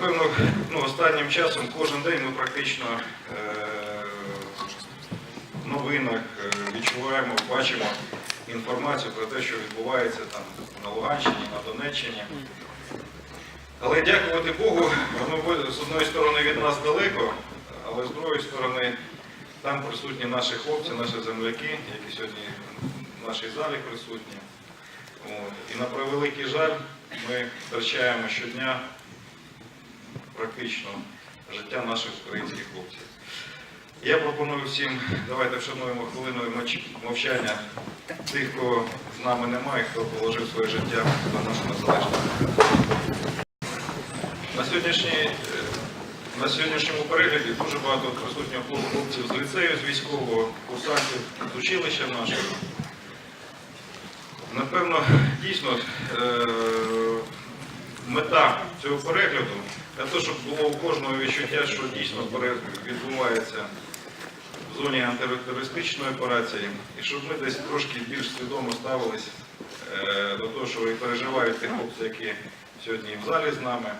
Напевно, ну, останнім часом кожен день ми практично е, в новинах е, відчуваємо, бачимо інформацію про те, що відбувається там на Луганщині, на Донеччині. Але дякувати Богу, воно з одної сторони від нас далеко, але з другої сторони там присутні наші хлопці, наші земляки, які сьогодні в нашій залі присутні. От. І на превеликий жаль, ми втрачаємо щодня практично життя наших українських хлопців. Я пропоную всім, давайте вшануємо хвилиною мовчання тих, кого з нами немає, хто положив своє життя за нашу незалежність. На е, на сьогоднішньому перегляді дуже багато присутніх хлопців з ліцею, з військового, курсантів, з училища нашого. Напевно, дійсно е, мета цього перегляду для того, щоб було у кожного відчуття, що дійсно відбувається в зоні антитерористичної операції, і щоб ми десь трошки більш свідомо ставились е, до того, що переживають ті хлопці, які сьогодні в залі з нами,